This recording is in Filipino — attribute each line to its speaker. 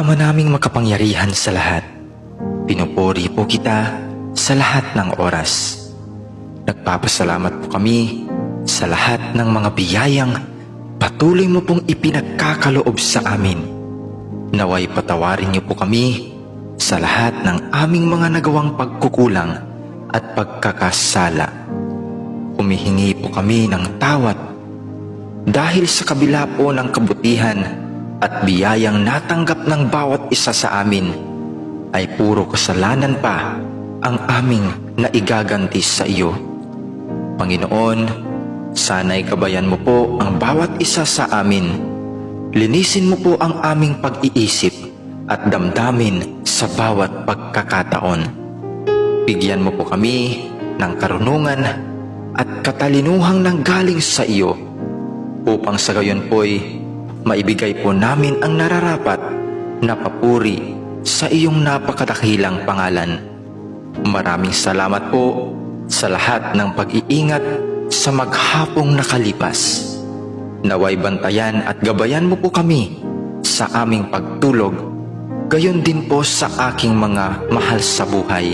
Speaker 1: Ama naming makapangyarihan sa lahat, pinupuri po kita sa lahat ng oras. Nagpapasalamat po kami sa lahat ng mga biyayang patuloy mo pong ipinagkakaloob sa amin. Naway patawarin niyo po kami sa lahat ng aming mga nagawang pagkukulang at pagkakasala. Humihingi po kami ng tawad dahil sa kabila po ng kabutihan at biyayang natanggap ng bawat isa sa amin ay puro kasalanan pa ang aming naigaganti sa iyo. Panginoon, sana'y gabayan mo po ang bawat isa sa amin. Linisin mo po ang aming pag-iisip at damdamin sa bawat pagkakataon. Bigyan mo po kami ng karunungan at katalinuhang nanggaling sa iyo upang sa gayon po'y maibigay po namin ang nararapat na papuri sa iyong napakadakilang pangalan. Maraming salamat po sa lahat ng pag-iingat sa maghapong nakalipas. Naway bantayan at gabayan mo po kami sa aming pagtulog, gayon din po sa aking mga mahal sa buhay.